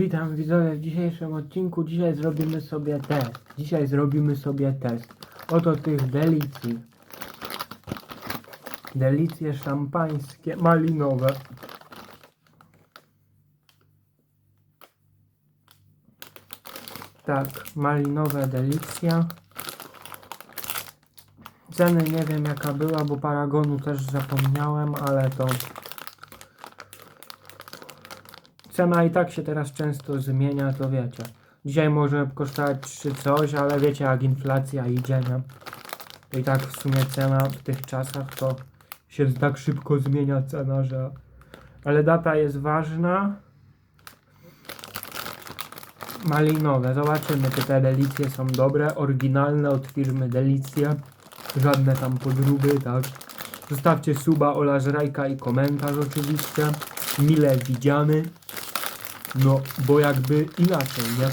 Witam widzowie w dzisiejszym odcinku. Dzisiaj zrobimy sobie test. Dzisiaj zrobimy sobie test. Oto tych delicji. Delicje szampańskie, malinowe. Tak, malinowe delicja. Ceny nie wiem jaka była, bo paragonu też zapomniałem, ale to Cena i tak się teraz często zmienia, to wiecie. Dzisiaj może kosztować 3 coś, ale wiecie jak inflacja idzie, nie? To i tak w sumie cena w tych czasach to się tak szybko zmienia cena, że... Ale data jest ważna. Malinowe, zobaczymy czy te delicje są dobre, oryginalne od firmy Delicje. Żadne tam podróby, tak. Zostawcie suba, Ola Żrajka i komentarz oczywiście. Mile widziany. No, bo jakby inaczej, nie?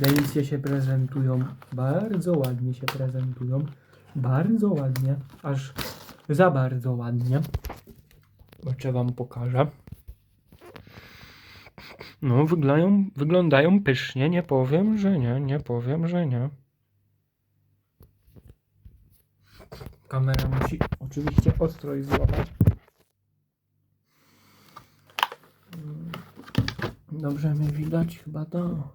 Delicje się prezentują, bardzo ładnie się prezentują, bardzo ładnie, aż za bardzo ładnie. Jeszcze wam pokażę. No, wyglądają, wyglądają pysznie, nie powiem, że nie, nie powiem, że nie. Kamera musi oczywiście ostrość złapać. Mm, Dobrze mnie widać, chyba to.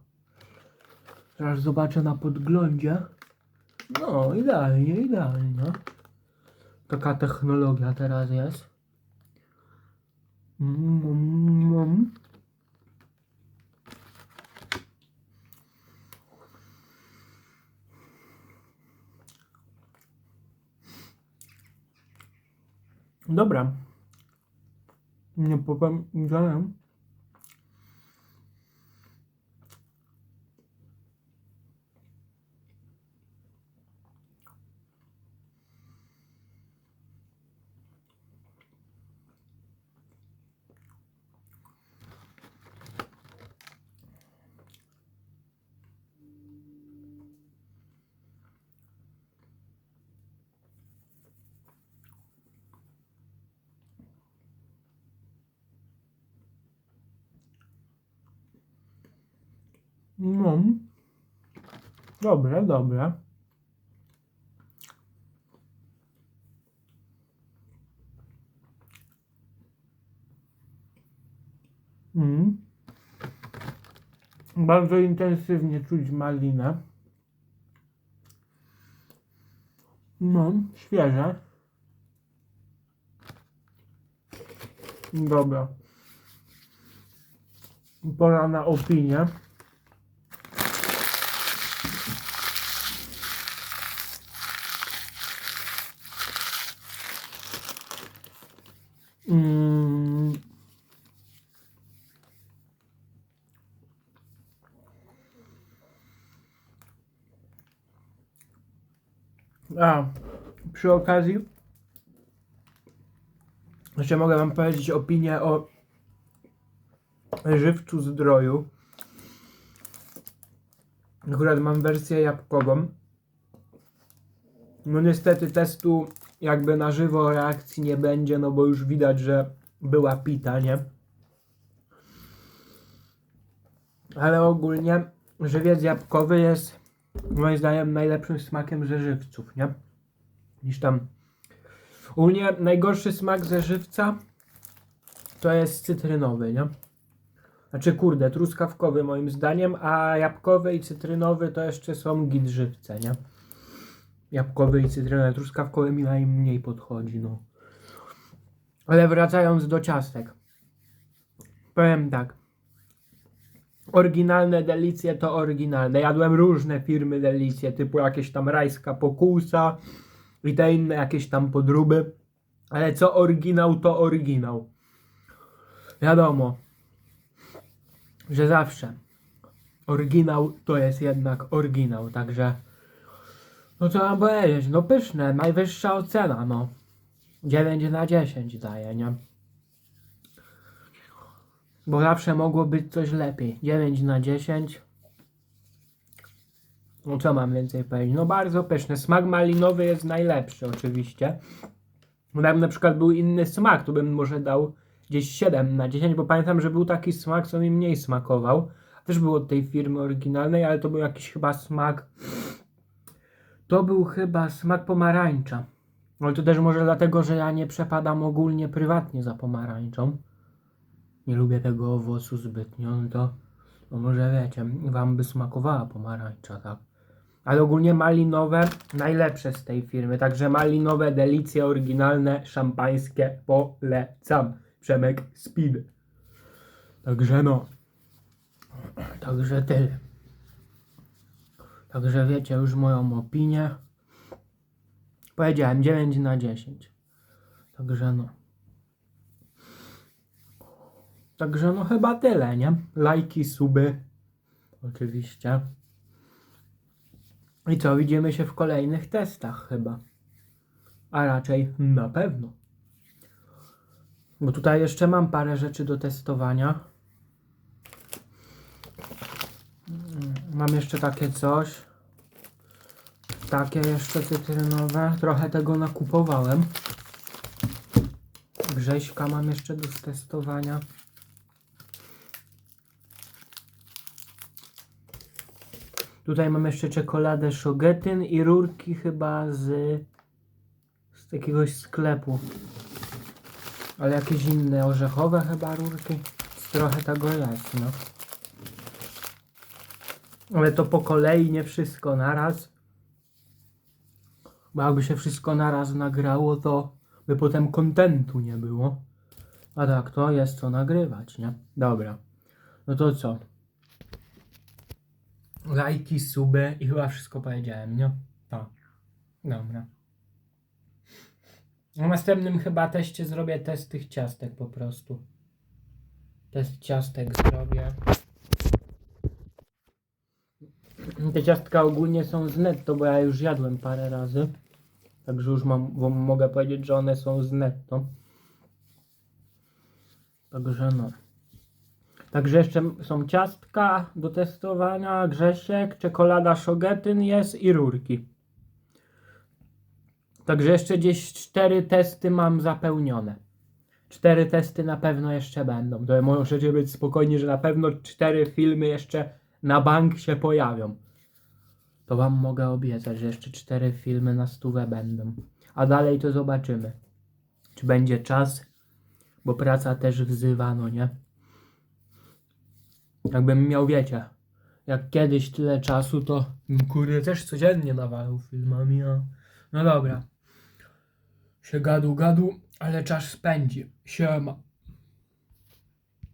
Zaraz zobaczę na podglądzie. No, idealnie, idealnie. Taka technologia teraz jest. Mm, mm, mm. Dobra. Nie powiedziałem. No. Dobre, dobre. Mm. Bardzo intensywnie czuć malinę. No, świeże. Dobra. Pora na opinię. Mm. A, przy okazji jeszcze mogę wam powiedzieć opinię o żywcu zdroju. Akurat mam wersję jabłkową. No niestety testu jakby na żywo reakcji nie będzie, no bo już widać, że była pita, nie? Ale ogólnie żywiec jabłkowy jest moim zdaniem najlepszym smakiem ze żywców, nie? Niż tam. Ogólnie najgorszy smak ze żywca to jest cytrynowy, nie? Znaczy kurde, truskawkowy moim zdaniem, a jabłkowy i cytrynowy to jeszcze są git żywce, nie? Jabłkowy i cytrynowy, truskawkowy mi najmniej podchodzi, no. Ale wracając do ciastek. Powiem tak. Oryginalne delicje to oryginalne. Jadłem różne firmy delicje, typu jakieś tam rajska pokusa i te inne jakieś tam podróby. Ale co oryginał, to oryginał. Wiadomo, że zawsze oryginał to jest jednak oryginał, także no co mam powiedzieć, no pyszne, najwyższa ocena, no 9 na 10 daje, nie? Bo zawsze mogło być coś lepiej. 9 na 10. No co mam więcej powiedzieć? No bardzo pyszne. Smak malinowy jest najlepszy oczywiście. Gdybym na przykład był inny smak, to bym może dał gdzieś 7 na 10, bo pamiętam, że był taki smak, co mi mniej smakował. Też był od tej firmy oryginalnej, ale to był jakiś chyba smak. To był chyba smak pomarańcza. Ale to też może dlatego, że ja nie przepadam ogólnie prywatnie za pomarańczą. Nie lubię tego owocu zbytnio, no to, to może wiecie, wam by smakowała pomarańcza, tak? Ale ogólnie malinowe najlepsze z tej firmy. Także malinowe delicje oryginalne, szampańskie polecam. Przemek Speed. Także no. Także tyle. Także wiecie już moją opinię. Powiedziałem 9 na 10. Także no. Także no chyba tyle, nie? Lajki, suby. Oczywiście. I co, widzimy się w kolejnych testach chyba. A raczej na pewno. Bo tutaj jeszcze mam parę rzeczy do testowania. Mm, Mam jeszcze takie coś. Takie jeszcze cytrynowe. Trochę tego nakupowałem. Grześka mam jeszcze do testowania. Tutaj mam jeszcze czekoladę Shogetyn i rurki chyba z, z jakiegoś sklepu. Ale jakieś inne orzechowe chyba rurki. Trochę tego jest, no. Ale to po kolei, nie wszystko naraz. Bo jakby się wszystko naraz nagrało, to by potem kontentu nie było. A tak, to jest co nagrywać, nie? Dobra. No to co? Lajki, suby i chyba wszystko powiedziałem, nie? Tak. Dobra. W następnym chyba teście zrobię test tych ciastek po prostu. Test ciastek zrobię. Te ciastka ogólnie są z netto, bo ja już jadłem parę razy. Także już mam, mogę powiedzieć, że one są z netto. Także no. Także jeszcze są ciastka do testowania, grzesiek, czekolada Shogetyn jest i rurki. Także jeszcze gdzieś cztery testy mam zapełnione. Cztery testy na pewno jeszcze będą. To możecie być spokojni, że na pewno cztery filmy jeszcze na bank się pojawią. To wam mogę obiecać, że jeszcze cztery filmy na stówę będą. A dalej to zobaczymy. Czy będzie czas, bo praca też wzywa, no nie? Jakbym miał, wiecie, jak kiedyś tyle czasu, to kurde też codziennie nawalał filmami, a... No dobra. Się gadu, gadu, ale czas spędzi. Siema.